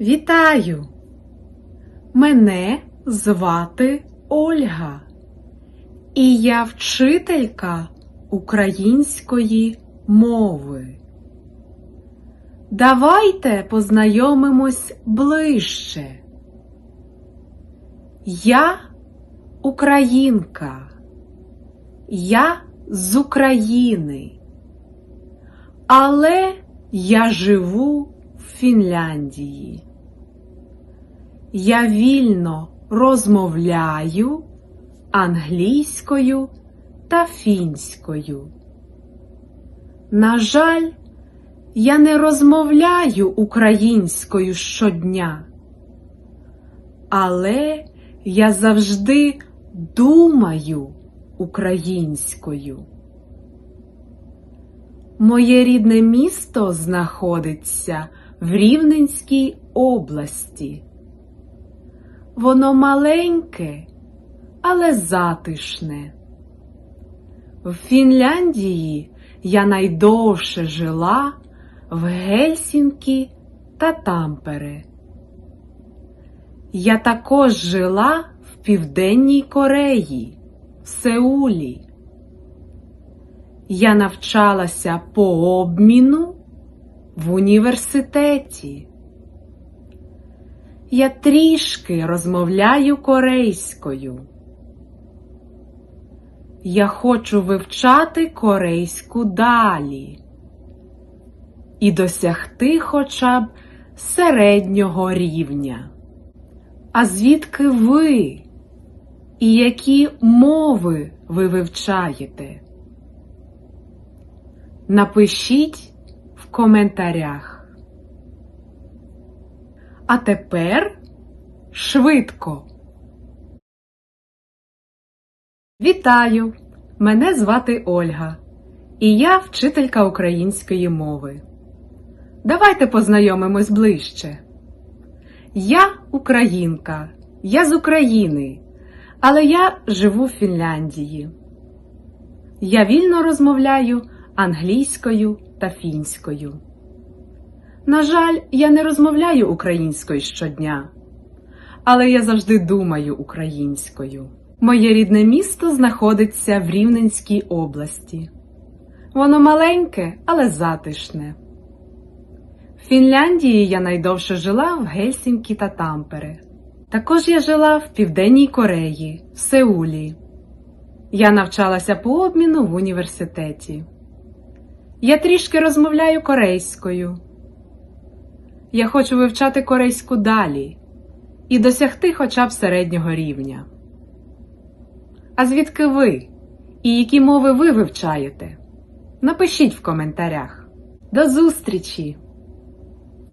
Вітаю! Мене звати Ольга, і я вчителька української мови. Давайте познайомимось ближче. Я українка. Я з України. Але я живу Фінляндії. Я вільно розмовляю англійською та фінською. На жаль, я не розмовляю українською щодня, але я завжди думаю українською. Моє рідне місто знаходиться в Рівненській області. Воно маленьке, але затишне. В Фінляндії я найдовше жила в Гельсінкі та Тампере. Я також жила в Південній Кореї, в Сеулі. Я навчалася по обміну в університеті. Я трішки розмовляю корейською. Я хочу вивчати корейську далі і досягти хоча б середнього рівня. А звідки ви і які мови ви вивчаєте? Напишіть коментарях. А тепер швидко. Вітаю! Мене звати Ольга, і я вчителька української мови. Давайте познайомимось ближче. Я українка, я з України, але я живу в Фінляндії. Я вільно розмовляю англійською та фінською. На жаль, я не розмовляю українською щодня, але я завжди думаю українською. Моє рідне місто знаходиться в Рівненській області. Воно маленьке, але затишне. В Фінляндії я найдовше жила в Гельсінкі та Тампере. Також я жила в Південній Кореї, в Сеулі. Я навчалася по обміну в університеті. Я трішки розмовляю корейською. Я хочу вивчати корейську далі і досягти хоча б середнього рівня. А звідки ви? І які мови ви вивчаєте? Напишіть в коментарях. До зустрічі!